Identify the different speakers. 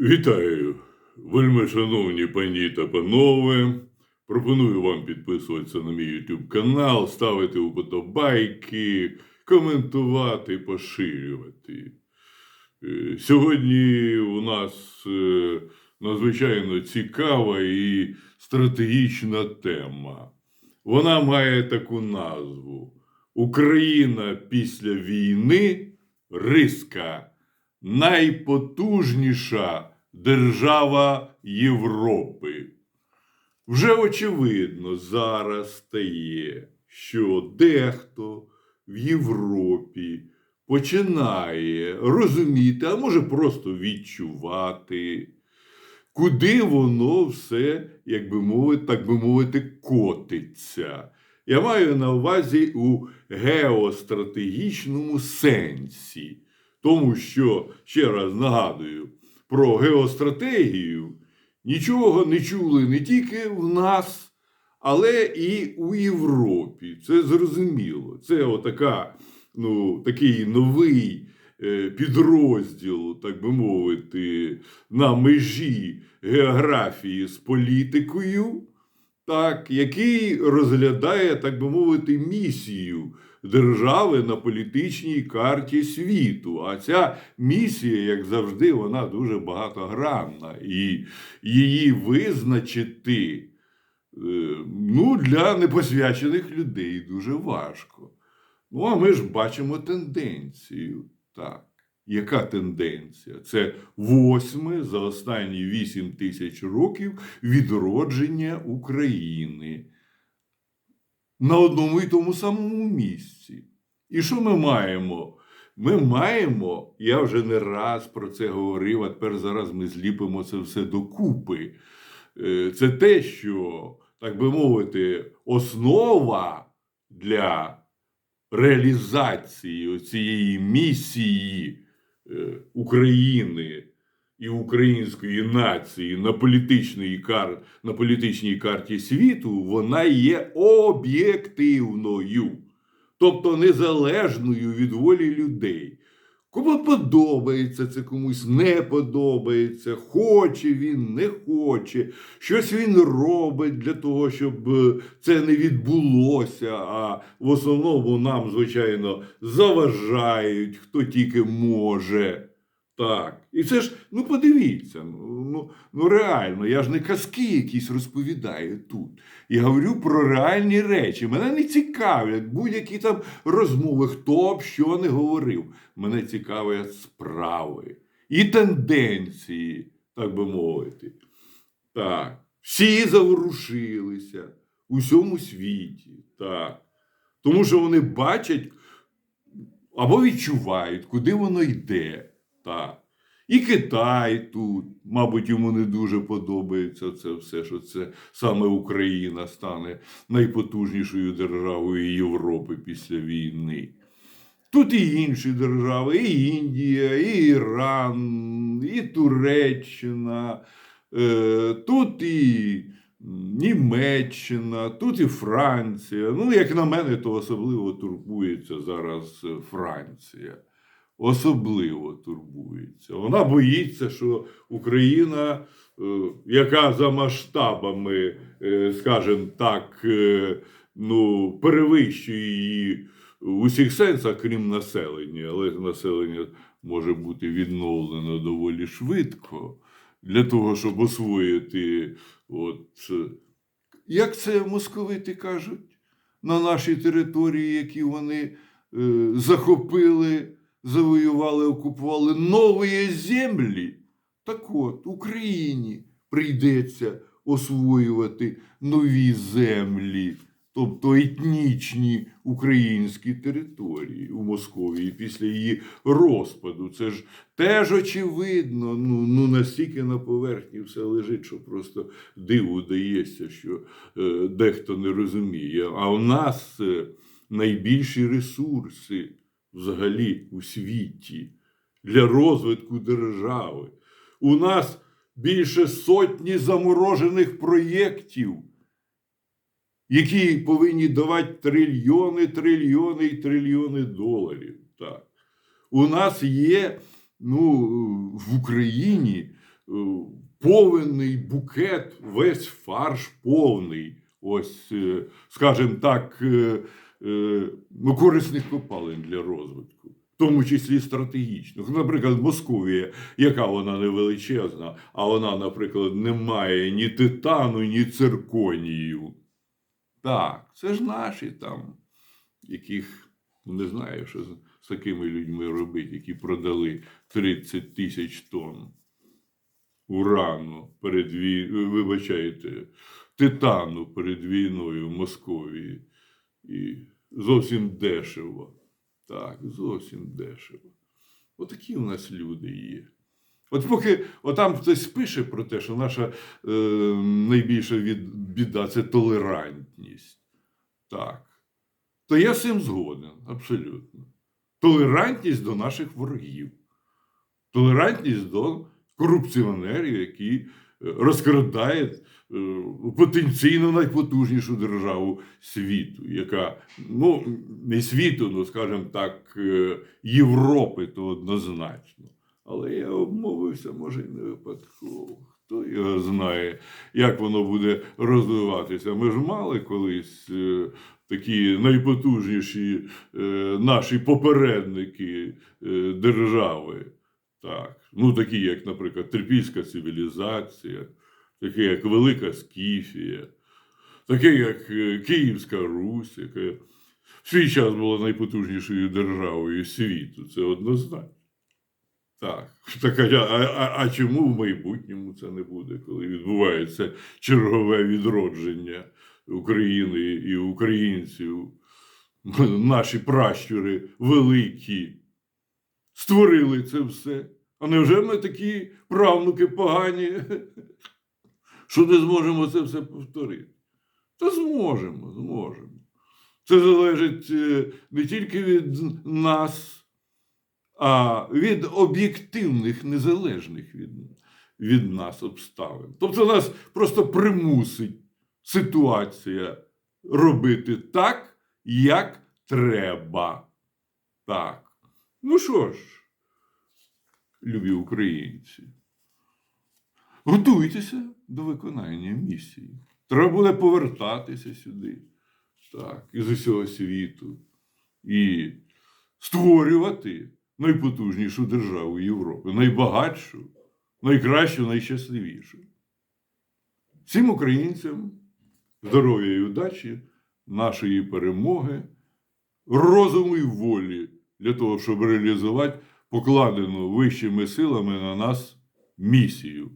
Speaker 1: Вітаю, вельми шановні пані та панове. Пропоную вам підписуватися на мій YouTube канал, ставити уподобайки, коментувати, поширювати. Е, Сьогодні у нас е, надзвичайно цікава і стратегічна тема. Вона має таку назву Україна після війни риска найпотужніша держава Європи. Вже очевидно зараз стає, що дехто в Європі починає розуміти, а може просто відчувати, куди воно все, як би мовити, так би мовити, котиться. Я маю на увазі у геостратегічному сенсі. Тому що, ще раз нагадую, про геостратегію нічого не чули не тільки в нас, але і у Європі. Це зрозуміло. Це отака, ну, такий новий е, підрозділ, так би мовити, на межі географії з політикою, так, який розглядає, так би мовити, місію держави на політичній карті світу. А ця місія, як завжди, вона дуже багатогранна. І її визначити е, ну, для непосвячених людей дуже важко. Ну, а ми ж бачимо тенденцію. Так. Яка тенденція? Це восьме за останні вісім тисяч років відродження України на одному і тому самому місці. І що ми маємо? Ми маємо, я вже не раз про це говорив, а тепер зараз ми зліпимо це все докупи. Е, Це те, що, так би мовити, основа для реалізації цієї місії е, України і української нації на політичній, кар... на політичній карті світу, вона є об'єктивною, тобто незалежною від волі людей. Кому подобається це комусь не подобається, хоче він, не хоче, щось він робить для того, щоб е, це не відбулося. А в основному нам, звичайно, заважають, хто тільки може. Так. І це ж, ну подивіться, ну, ну, ну реально, я ж не казки якісь розповідаю тут. Я говорю про реальні речі. Мене не цікавлять будь-які там розмови, хто б що не говорив. Мене цікавлять справи і тенденції, так би мовити. Так. Всі заворушилися у всьому світі. Так. Тому що вони бачать або відчувають, куди воно йде. Так. І Китай тут, мабуть, йому не дуже подобається це все, що це саме Україна стане найпотужнішою державою Європи після війни. Тут і інші держави, і Індія, і Іран, і Туреччина, е, тут і Німеччина, тут і Франція. Ну, як на мене, то особливо турбується зараз Франція особливо турбується. Вона боїться, що Україна, е, яка за масштабами, е, скажімо так, е, ну, перевищує її в усіх сенсах, крім населення, але населення може бути відновлено доволі швидко для того, щоб освоїти. От, як це московити кажуть, на нашій території, які вони е, захопили завоювали, окупували нові землі. Так от, Україні прийдеться освоювати нові землі, тобто етнічні українські території у Московії після її розпаду. Це ж теж очевидно, ну, ну настільки на поверхні все лежить, що просто диву дається, що е, дехто не розуміє. А у нас е, найбільші ресурси взагалі у світі для розвитку держави. У нас більше сотні заморожених проєктів, які повинні давати трильйони, трильйони і трильйони доларів. Так. У нас є ну, в Україні повний букет, весь фарш повний. Ось, е, скажімо так, е, е, ну, корисних копалин для розвитку, в тому числі стратегічних. Наприклад, Московія, яка вона не величезна, а вона, наприклад, не має ні титану, ні цирконію. Так, це ж наші там, яких не знаю, що з, з такими людьми робити, які продали 30 тисяч тонн урану перед війною, вибачайте, титану перед війною в Московії. І зовсім дешево. Так, зовсім дешево. Отакі у нас люди є. От поки отам хтось пише про те, що наша е, найбільша від, біда це толерантність. Так. То я з цим згоден, абсолютно. Толерантність до наших ворогів. Толерантність до корупціонерів, які розкрадають е, потенційно найпотужнішу державу світу, яка, ну, не світу, ну, скажімо так, е, Європи, то однозначно. Але я обмовився, може, й не випадково. Хто його знає, як воно буде розвиватися. Ми ж мали колись е, такі найпотужніші е, наші попередники е, держави. Так. Ну, такі, як, наприклад, Трипільська цивілізація, такі, як Велика Скіфія, таке, як е, Київська Русь, яка в свій час була найпотужнішою державою світу. Це однозначно. Так. Так, а, а, а чому в майбутньому це не буде, коли відбувається чергове відродження України і українців? Наші пращури великі створили це все. А невже ми такі правнуки погані, що не зможемо це все повторити? Та зможемо, зможемо. Це залежить е, не тільки від нас, а від об'єктивних, незалежних від, від нас обставин. Тобто нас просто примусить ситуація робити так, як треба. Так. Ну що ж, любі українці, готуйтеся до виконання місії. Треба буде повертатися сюди, так, із усього світу і створювати найпотужнішу державу Європи, найбагатшу, найкращу, найщасливішу. Всім українцям здоров'я і удачі, нашої перемоги, розуму і волі для того, щоб реалізувати покладену вищими силами на нас місію.